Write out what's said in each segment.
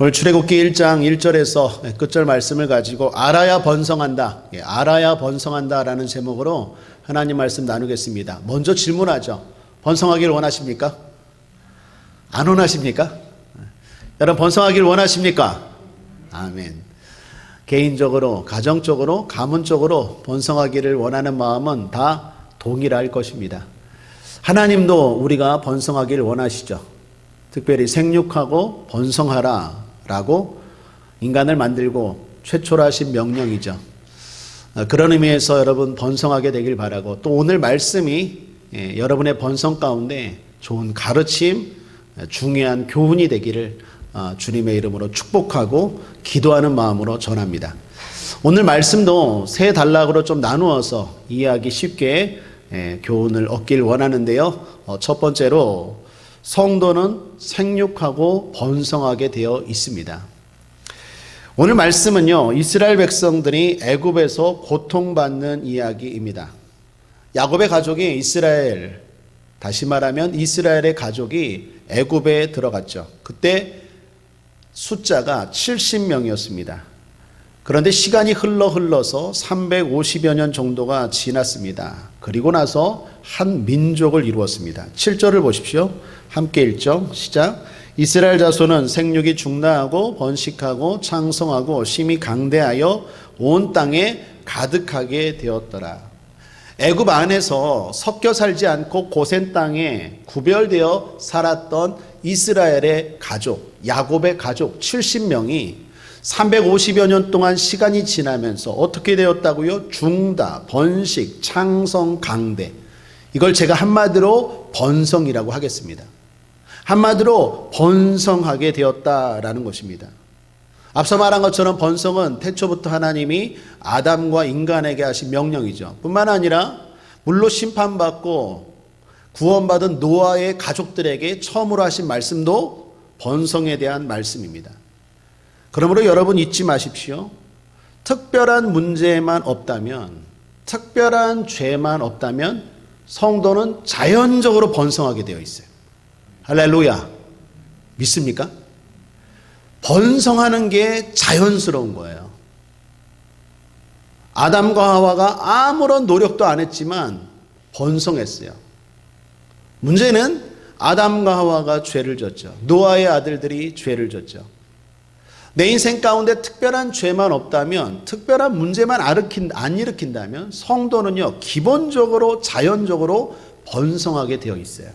오늘 출애굽기 1장 1절에서 끝절 말씀을 가지고 알아야 번성한다. 예, 알아야 번성한다라는 제목으로 하나님 말씀 나누겠습니다. 먼저 질문하죠. 번성하길 원하십니까? 안 원하십니까? 여러분 번성하길 원하십니까? 아멘. 개인적으로, 가정적으로, 가문적으로 번성하기를 원하는 마음은 다 동일할 것입니다. 하나님도 우리가 번성하기를 원하시죠. 특별히 생육하고 번성하라 라고 인간을 만들고 최초로 하신 명령이죠. 어, 그런 의미에서 여러분 번성하게 되길 바라고 또 오늘 말씀이 예, 여러분의 번성 가운데 좋은 가르침, 중요한 교훈이 되기를 어, 주님의 이름으로 축복하고 기도하는 마음으로 전합니다. 오늘 말씀도 세 단락으로 좀 나누어서 이해하기 쉽게 예, 교훈을 얻길 원하는데요. 어, 첫 번째로 성도는 생육하고 번성하게 되어 있습니다. 오늘 말씀은요. 이스라엘 백성들이 애굽에서 고통받는 이야기입니다. 야곱의 가족이 이스라엘 다시 말하면 이스라엘의 가족이 애굽에 들어갔죠. 그때 숫자가 70명이었습니다. 그런데 시간이 흘러 흘러서 350여 년 정도가 지났습니다. 그리고 나서 한 민족을 이루었습니다. 7절을 보십시오. 함께 읽죠. 시작. 이스라엘 자손은 생육이 중다하고 번식하고 창성하고 심히 강대하여 온 땅에 가득하게 되었더라. 애굽 안에서 섞여 살지 않고 고센 땅에 구별되어 살았던 이스라엘의 가족, 야곱의 가족 70명이 350여 년 동안 시간이 지나면서 어떻게 되었다고요? 중다, 번식, 창성, 강대. 이걸 제가 한마디로 번성이라고 하겠습니다. 한마디로 번성하게 되었다라는 것입니다. 앞서 말한 것처럼 번성은 태초부터 하나님이 아담과 인간에게 하신 명령이죠. 뿐만 아니라 물로 심판받고 구원받은 노아의 가족들에게 처음으로 하신 말씀도 번성에 대한 말씀입니다. 그러므로 여러분 잊지 마십시오. 특별한 문제만 없다면, 특별한 죄만 없다면 성도는 자연적으로 번성하게 되어 있어요. 할렐루야. 믿습니까? 번성하는 게 자연스러운 거예요. 아담과 하와가 아무런 노력도 안 했지만 번성했어요. 문제는 아담과 하와가 죄를 졌죠. 노아의 아들들이 죄를 졌죠. 내 인생 가운데 특별한 죄만 없다면, 특별한 문제만 안 일으킨다면 성도는요, 기본적으로 자연적으로 번성하게 되어 있어요.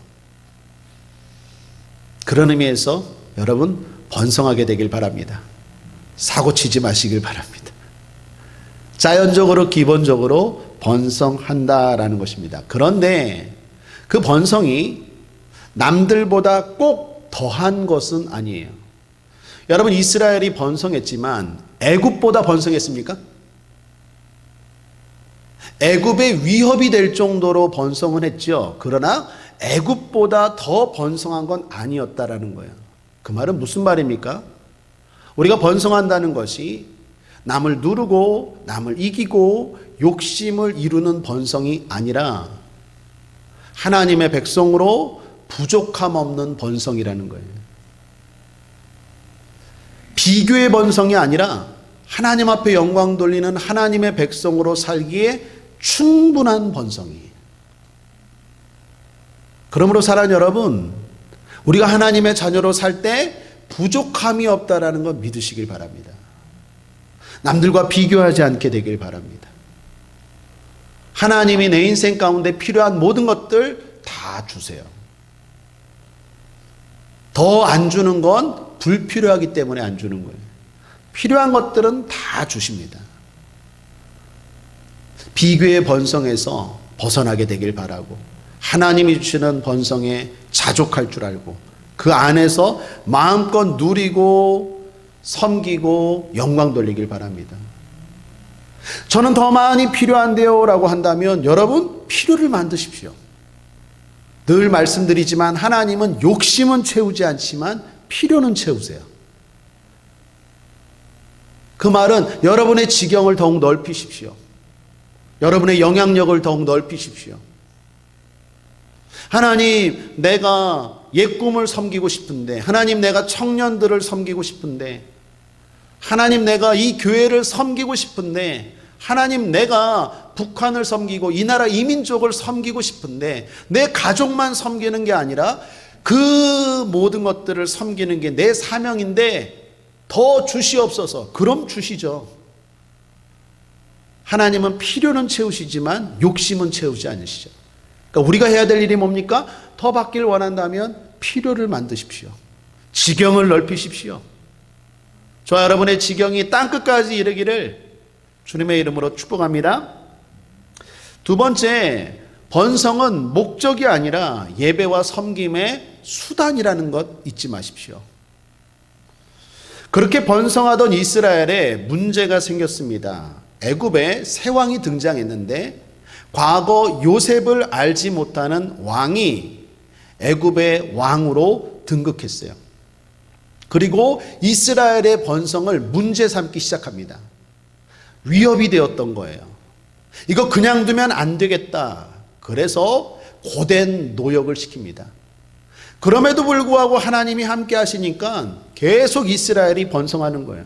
그런 의미에서 여러분 번성하게 되길 바랍니다. 사고 치지 마시길 바랍니다. 자연적으로 기본적으로 번성한다라는 것입니다. 그런데 그 번성이 남들보다 꼭 더한 것은 아니에요. 여러분 이스라엘이 번성했지만 애굽보다 번성했습니까? 애굽의 위협이 될 정도로 번성은 했죠. 그러나 애굽보다 더 번성한 건 아니었다라는 거예요. 그 말은 무슨 말입니까? 우리가 번성한다는 것이 남을 누르고 남을 이기고 욕심을 이루는 번성이 아니라 하나님의 백성으로 부족함 없는 번성이라는 거예요. 비교의 번성이 아니라 하나님 앞에 영광 돌리는 하나님의 백성으로 살기에 충분한 번성이에요. 그러므로 사랑 여러분, 우리가 하나님의 자녀로 살 때 부족함이 없다라는 걸 믿으시길 바랍니다. 남들과 비교하지 않게 되길 바랍니다. 하나님이 내 인생 가운데 필요한 모든 것들 다 주세요. 더 안 주는 건 불필요하기 때문에 안 주는 거예요. 필요한 것들은 다 주십니다. 비교의 번성에서 벗어나게 되길 바라고 하나님이 주시는 번성에 자족할 줄 알고 그 안에서 마음껏 누리고 섬기고 영광 돌리길 바랍니다. 저는 더 많이 필요한데요 라고 한다면 여러분 필요를 만드십시오. 늘 말씀드리지만 하나님은 욕심은 채우지 않지만 필요는 채우세요. 그 말은 여러분의 지경을 더욱 넓히십시오. 여러분의 영향력을 더욱 넓히십시오. 하나님, 내가 옛 꿈을 섬기고 싶은데 하나님 내가 청년들을 섬기고 싶은데 하나님 내가 이 교회를 섬기고 싶은데 하나님 내가 북한을 섬기고 이 나라 이민족을 섬기고 싶은데 내 가족만 섬기는 게 아니라 그 모든 것들을 섬기는 게 내 사명인데 더 주시옵소서. 그럼 주시죠. 하나님은 필요는 채우시지만 욕심은 채우지 않으시죠. 그러니까 우리가 해야 될 일이 뭡니까? 더 받길 원한다면 필요를 만드십시오. 지경을 넓히십시오. 저 여러분의 지경이 땅 끝까지 이르기를 주님의 이름으로 축복합니다. 두 번째, 번성은 목적이 아니라 예배와 섬김의 수단이라는 것 잊지 마십시오. 그렇게 번성하던 이스라엘에 문제가 생겼습니다. 애굽에 새 왕이 등장했는데 과거 요셉을 알지 못하는 왕이 애굽의 왕으로 등극했어요. 그리고 이스라엘의 번성을 문제 삼기 시작합니다. 위협이 되었던 거예요. 이거 그냥 두면 안 되겠다. 그래서 고된 노역을 시킵니다. 그럼에도 불구하고 하나님이 함께 하시니까 계속 이스라엘이 번성하는 거예요.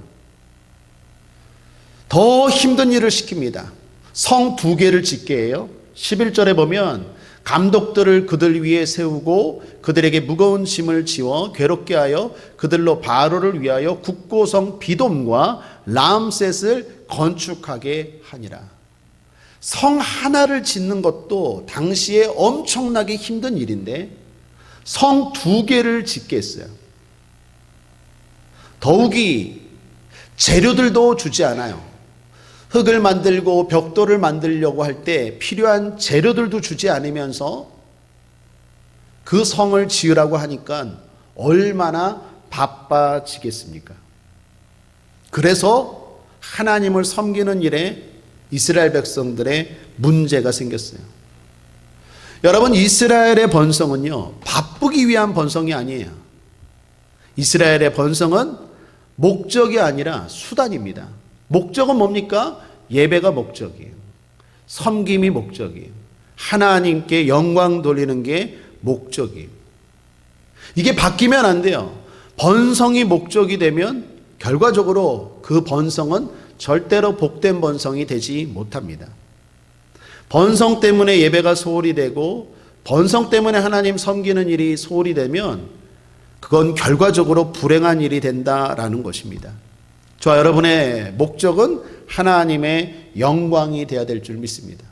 더 힘든 일을 시킵니다. 성 두 개를 짓게 해요. 11절에 보면 감독들을 그들 위에 세우고 그들에게 무거운 짐을 지워 괴롭게 하여 그들로 바로를 위하여 국고성 비돔과 람셋을 건축하게 하니라. 성 하나를 짓는 것도 당시에 엄청나게 힘든 일인데 성 두 개를 짓게 했어요. 더욱이 재료들도 주지 않아요. 흙을 만들고 벽돌을 만들려고 할 때 필요한 재료들도 주지 않으면서 그 성을 지으라고 하니까 얼마나 바빠지겠습니까? 그래서 하나님을 섬기는 일에 이스라엘 백성들의 문제가 생겼어요. 여러분, 이스라엘의 번성은요, 바쁘기 위한 번성이 아니에요. 이스라엘의 번성은 목적이 아니라 수단입니다. 목적은 뭡니까? 예배가 목적이에요. 섬김이 목적이에요. 하나님께 영광 돌리는 게 목적이에요. 이게 바뀌면 안 돼요. 번성이 목적이 되면 결과적으로 그 번성은 절대로 복된 번성이 되지 못합니다. 번성 때문에 예배가 소홀히 되고 번성 때문에 하나님 섬기는 일이 소홀히 되면 그건 결과적으로 불행한 일이 된다라는 것입니다. 저와 여러분의 목적은 하나님의 영광이 되어야 될 줄 믿습니다.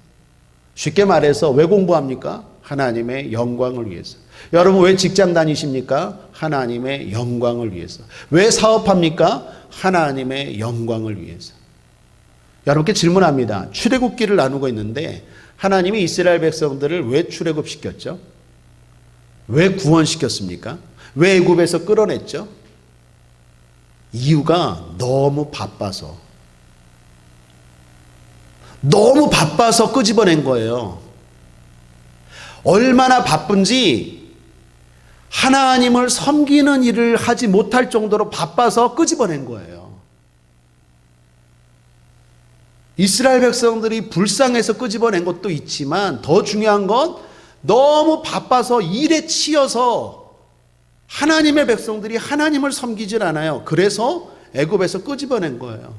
쉽게 말해서 왜 공부합니까? 하나님의 영광을 위해서. 여러분 왜 직장 다니십니까? 하나님의 영광을 위해서. 왜 사업합니까? 하나님의 영광을 위해서. 여러분께 질문합니다. 출애굽기를 나누고 있는데 하나님이 이스라엘 백성들을 왜 출애굽시켰죠? 왜 구원시켰습니까? 왜 애굽에서 끌어냈죠? 이유가 너무 바빠서. 너무 바빠서 끄집어낸 거예요. 얼마나 바쁜지 하나님을 섬기는 일을 하지 못할 정도로 바빠서 끄집어낸 거예요. 이스라엘 백성들이 불쌍해서 끄집어낸 것도 있지만 더 중요한 건 너무 바빠서 일에 치여서 하나님의 백성들이 하나님을 섬기질 않아요. 그래서 애굽에서 끄집어낸 거예요.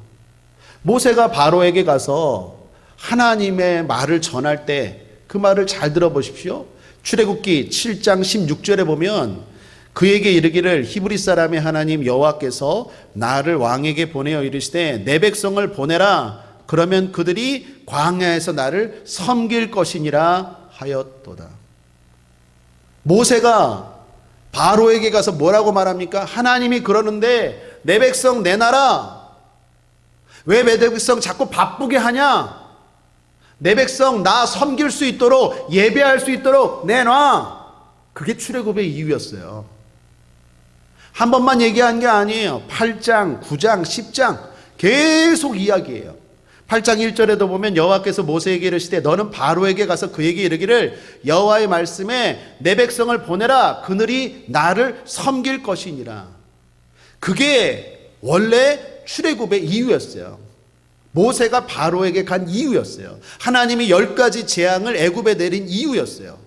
모세가 바로에게 가서 하나님의 말을 전할 때 그 말을 잘 들어보십시오. 출애굽기 7장 16절에 보면 그에게 이르기를 히브리 사람의 하나님 여호와께서 나를 왕에게 보내어 이르시되 내 백성을 보내라 그러면 그들이 광야에서 나를 섬길 것이니라 하였도다. 모세가 바로에게 가서 뭐라고 말합니까? 하나님이 그러는데 내 백성 내놔라. 왜 내 백성 자꾸 바쁘게 하냐? 내 백성 나 섬길 수 있도록 예배할 수 있도록 내놔. 그게 출애굽의 이유였어요. 한 번만 얘기한 게 아니에요. 8장, 9장, 10장 계속 이야기해요. 8장 1절에도 보면 여호와께서 모세에게 이르시되 너는 바로에게 가서 그에게 이르기를 여호와의 말씀에 내 백성을 보내라 그들이 나를 섬길 것이니라. 그게 원래 출애굽의 이유였어요. 모세가 바로에게 간 이유였어요. 하나님이 열 가지 재앙을 애굽에 내린 이유였어요.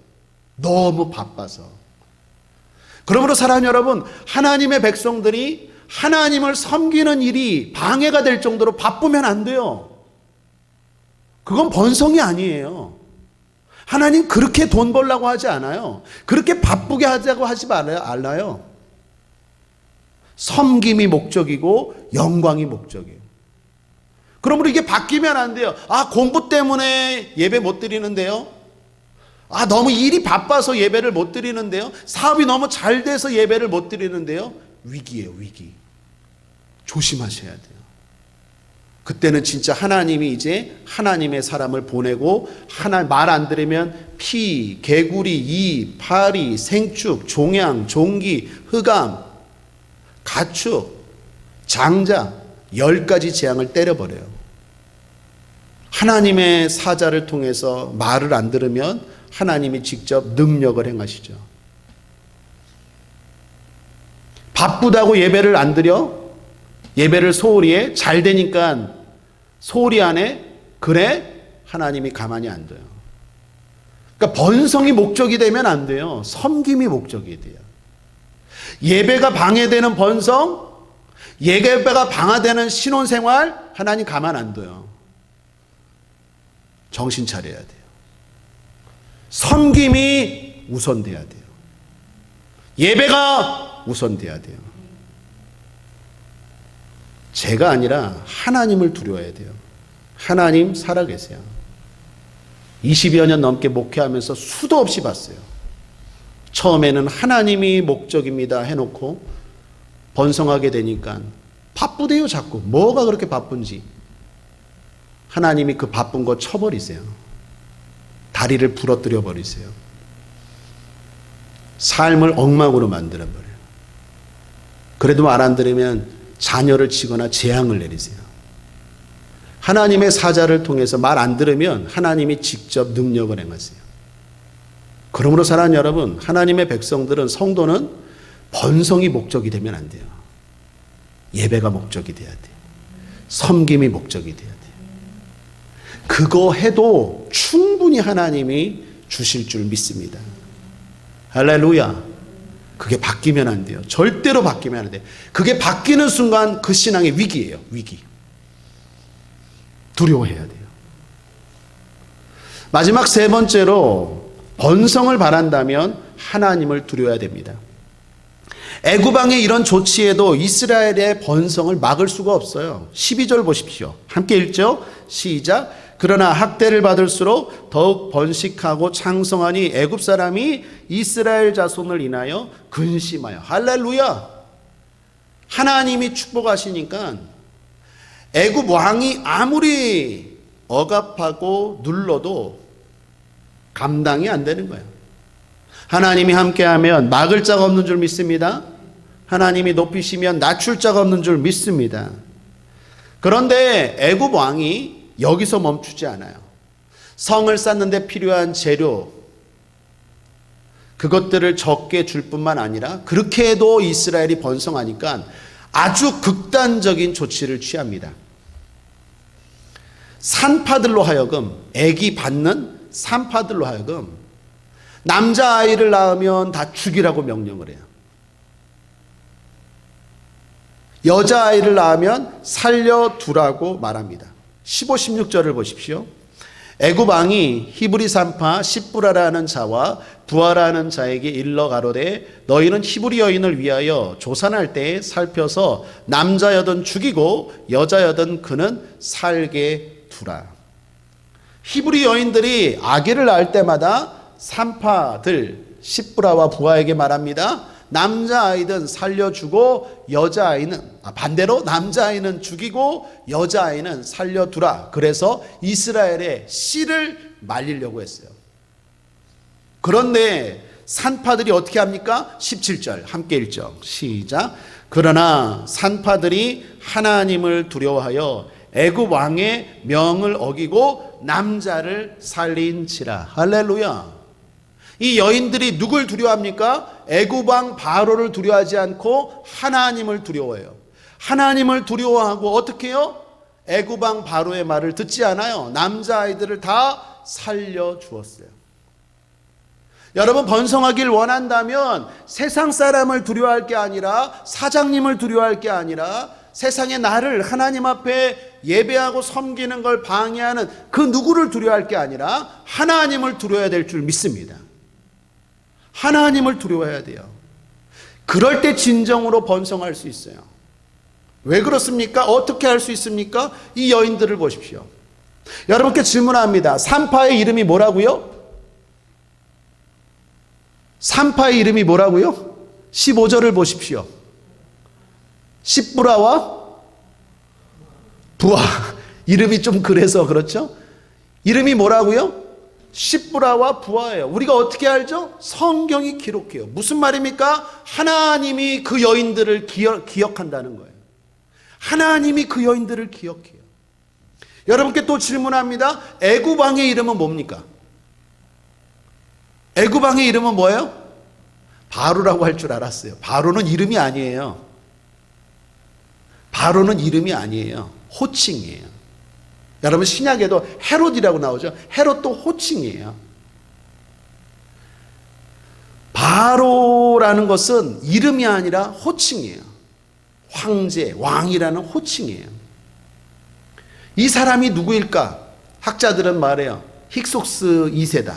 너무 바빠서. 그러므로 사랑하는 여러분, 하나님의 백성들이 하나님을 섬기는 일이 방해가 될 정도로 바쁘면 안 돼요. 그건 번성이 아니에요. 하나님 그렇게 돈 벌라고 하지 않아요. 그렇게 바쁘게 하자고 하지 말아요. 섬김이 목적이고 영광이 목적이에요. 그러므로 이게 바뀌면 안 돼요. 아, 공부 때문에 예배 못 드리는데요. 아, 너무 일이 바빠서 예배를 못 드리는데요. 사업이 너무 잘 돼서 예배를 못 드리는데요. 위기예요, 위기. 조심하셔야 돼요. 그때는 진짜 하나님이 이제 하나님의 사람을 보내고 하나 말 안 들으면 피, 개구리, 이, 파리, 생축, 종양, 종기, 흑암, 가축, 장자 열 가지 재앙을 때려버려요. 하나님의 사자를 통해서 말을 안 들으면 하나님이 직접 능력을 행하시죠. 바쁘다고 예배를 안 드려? 예배를 소홀히 해? 잘 되니까 소홀히 안 해? 그래? 하나님이 가만히 안 둬요. 그러니까 번성이 목적이 되면 안 돼요. 섬김이 목적이 돼요. 예배가 방해되는 번성, 예배가 방해되는 신혼생활, 하나님 가만 안 둬요. 정신 차려야 돼요. 섬김이 우선돼야 돼요. 예배가 우선돼야 돼요. 제가 아니라 하나님을 두려워야 돼요. 하나님 살아계세요. 20여 년 넘게 목회하면서 수도 없이 봤어요. 처음에는 하나님이 목적입니다 해놓고 번성하게 되니까 바쁘대요 자꾸. 뭐가 그렇게 바쁜지. 하나님이 그 바쁜 거 쳐버리세요. 다리를 부러뜨려 버리세요. 삶을 엉망으로 만들어 버려요. 그래도 말 안 들으면 자녀를 치거나 재앙을 내리세요. 하나님의 사자를 통해서 말 안 들으면 하나님이 직접 능력을 행하세요. 그러므로 사랑하는 여러분, 하나님의 백성들은 성도는 번성이 목적이 되면 안 돼요. 예배가 목적이 돼야 돼요. 섬김이 목적이 돼야 돼요. 그거 해도 충분히 하나님이 주실 줄 믿습니다. 할렐루야. 그게 바뀌면 안 돼요. 절대로 바뀌면 안 돼요. 그게 바뀌는 순간 그 신앙의 위기예요. 위기. 두려워해야 돼요. 마지막 세 번째로 번성을 바란다면 하나님을 두려워야 됩니다. 애구방의 이런 조치에도 이스라엘의 번성을 막을 수가 없어요. 12절 보십시오. 함께 읽죠. 시작. 그러나 학대를 받을수록 더욱 번식하고 창성하니 애굽 사람이 이스라엘 자손을 인하여 근심하여 할렐루야. 하나님이 축복하시니까 애굽 왕이 아무리 억압하고 눌러도 감당이 안 되는 거예요. 하나님이 함께하면 막을 자가 없는 줄 믿습니다. 하나님이 높이시면 낮출 자가 없는 줄 믿습니다. 그런데 애굽 왕이 여기서 멈추지 않아요. 성을 쌓는데 필요한 재료 그것들을 적게 줄 뿐만 아니라 그렇게 해도 이스라엘이 번성하니까 아주 극단적인 조치를 취합니다. 산파들로 하여금 애기 받는 산파들로 하여금 남자 아이를 낳으면 다 죽이라고 명령을 해요. 여자 아이를 낳으면 살려두라고 말합니다. 15, 16절을 보십시오. 애굽 왕이 히브리 산파 십부라라는 자와 부하라는 자에게 일러 가로되 너희는 히브리 여인을 위하여 조산할 때에 살펴서 남자여든 죽이고 여자여든 그는 살게 두라. 히브리 여인들이 아기를 낳을 때마다 산파들 십부라와 부하에게 말합니다. 남자 아이든 살려주고 여자 아이는 아, 반대로 남자 아이는 죽이고 여자 아이는 살려두라. 그래서 이스라엘의 씨를 말리려고 했어요. 그런데 산파들이 어떻게 합니까? 17절 함께 읽죠. 시작. 그러나 산파들이 하나님을 두려워하여 애굽 왕의 명을 어기고 남자를 살린지라. 할렐루야. 이 여인들이 누굴 두려워합니까? 애굽왕 바로를 두려워하지 않고 하나님을 두려워해요. 하나님을 두려워하고 어떻게 해요? 애굽왕 바로의 말을 듣지 않아요. 남자 아이들을 다 살려 주었어요. 여러분 번성하길 원한다면 세상 사람을 두려워할 게 아니라 사장님을 두려워할 게 아니라 세상의 나를 하나님 앞에 예배하고 섬기는 걸 방해하는 그 누구를 두려워할 게 아니라 하나님을 두려워야 될 줄 믿습니다. 하나님을 두려워해야 돼요. 그럴 때 진정으로 번성할 수 있어요. 왜 그렇습니까? 어떻게 할 수 있습니까? 이 여인들을 보십시오. 여러분께 질문합니다. 산파의 이름이 뭐라고요? 산파의 이름이 뭐라고요? 15절을 보십시오. 십부라와 부하. 이름이 좀 그래서 그렇죠? 이름이 뭐라고요? 십부라와 부하예요. 우리가 어떻게 알죠? 성경이 기록해요. 무슨 말입니까? 하나님이 그 여인들을 기억, 기억한다는 거예요. 하나님이 그 여인들을 기억해요. 여러분께 또 질문합니다. 애구방의 이름은 뭡니까? 애구방의 이름은 뭐예요? 바로라고 할 줄 알았어요. 바로는 이름이 아니에요. 바로는 이름이 아니에요. 호칭이에요. 여러분 신약에도 헤롯이라고 나오죠. 헤롯도 호칭이에요. 바로라는 것은 이름이 아니라 호칭이에요. 황제, 왕이라는 호칭이에요. 이 사람이 누구일까? 학자들은 말해요. 힉속스 2세다.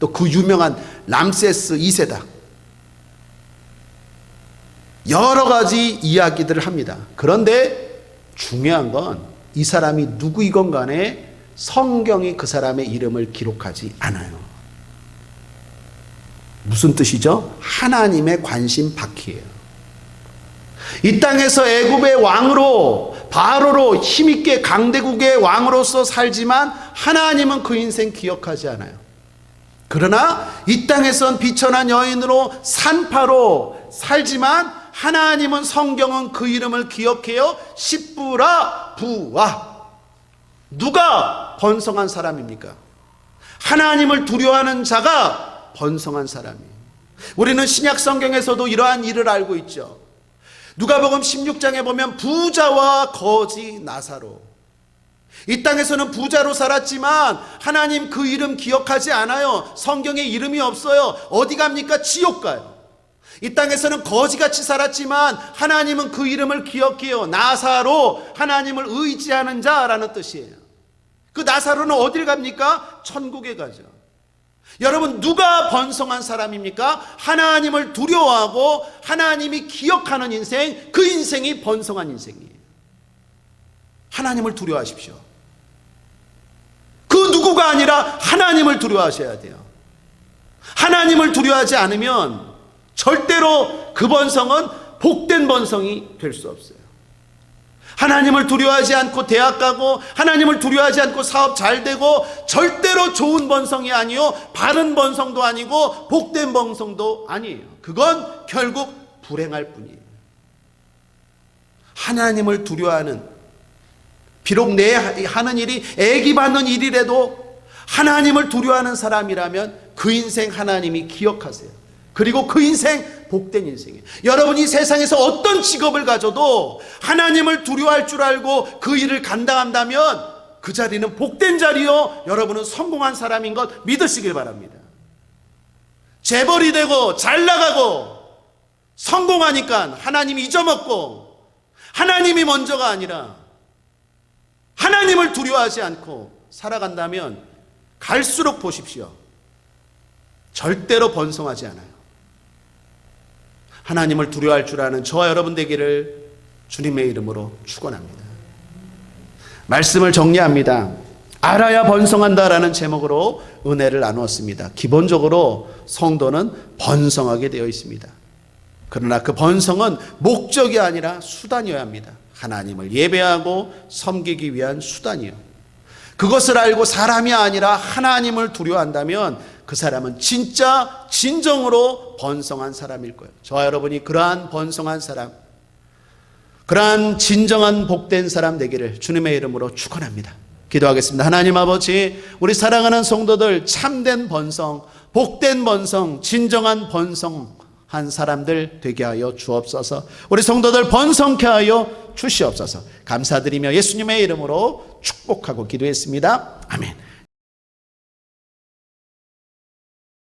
또 그 유명한 람세스 2세다. 여러 가지 이야기들을 합니다. 그런데 중요한 건 이 사람이 누구이건 간에 성경이 그 사람의 이름을 기록하지 않아요. 무슨 뜻이죠? 하나님의 관심 바퀴예요. 이 땅에서 애굽의 왕으로 바로로 힘있게 강대국의 왕으로서 살지만 하나님은 그 인생 기억하지 않아요. 그러나 이 땅에선 비천한 여인으로 산파로 살지만 하나님은 성경은 그 이름을 기억해요. 십부라 부와 누가 번성한 사람입니까? 하나님을 두려워하는 자가 번성한 사람이에요. 우리는 신약 성경에서도 이러한 일을 알고 있죠. 누가복음 16장에 보면 부자와 거지 나사로 이 땅에서는 부자로 살았지만 하나님 그 이름 기억하지 않아요. 성경에 이름이 없어요. 어디 갑니까? 지옥 가요. 이 땅에서는 거지같이 살았지만 하나님은 그 이름을 기억해요. 나사로 하나님을 의지하는 자라는 뜻이에요. 그 나사로는 어딜 갑니까? 천국에 가죠. 여러분 누가 번성한 사람입니까? 하나님을 두려워하고 하나님이 기억하는 인생, 그 인생이 번성한 인생이에요. 하나님을 두려워하십시오. 그 누구가 아니라 하나님을 두려워하셔야 돼요. 하나님을 두려워하지 않으면 절대로 그 번성은 복된 번성이 될 수 없어요. 하나님을 두려워하지 않고 대학 가고 하나님을 두려워하지 않고 사업 잘 되고 절대로 좋은 번성이 아니요 바른 번성도 아니고 복된 번성도 아니에요. 그건 결국 불행할 뿐이에요. 하나님을 두려워하는 비록 내 하는 일이 애기 받는 일이라도 하나님을 두려워하는 사람이라면 그 인생 하나님이 기억하세요. 그리고 그 인생 복된 인생이에요. 여러분이 세상에서 어떤 직업을 가져도 하나님을 두려워할 줄 알고 그 일을 감당한다면 그 자리는 복된 자리요. 여러분은 성공한 사람인 것 믿으시길 바랍니다. 재벌이 되고 잘 나가고 성공하니까 하나님이 잊어먹고 하나님이 먼저가 아니라 하나님을 두려워하지 않고 살아간다면 갈수록 보십시오. 절대로 번성하지 않아요. 하나님을 두려워할 줄 아는 저와 여러분 되기를 주님의 이름으로 축원합니다. 말씀을 정리합니다. 알아야 번성한다라는 제목으로 은혜를 나누었습니다. 기본적으로 성도는 번성하게 되어 있습니다. 그러나 그 번성은 목적이 아니라 수단이어야 합니다. 하나님을 예배하고 섬기기 위한 수단이요. 그것을 알고 사람이 아니라 하나님을 두려워한다면 그 사람은 진짜 진정으로 번성한 사람일 거예요. 저와 여러분이 그러한 번성한 사람, 그러한 진정한 복된 사람 되기를 주님의 이름으로 축원합니다. 기도하겠습니다. 하나님 아버지, 우리 사랑하는 성도들 참된 번성, 복된 번성, 진정한 번성 한 사람들 되게 하여 주옵소서. 우리 성도들 번성케 하여 주시옵소서. 감사드리며 예수님의 이름으로 축복하고 기도했습니다. 아멘.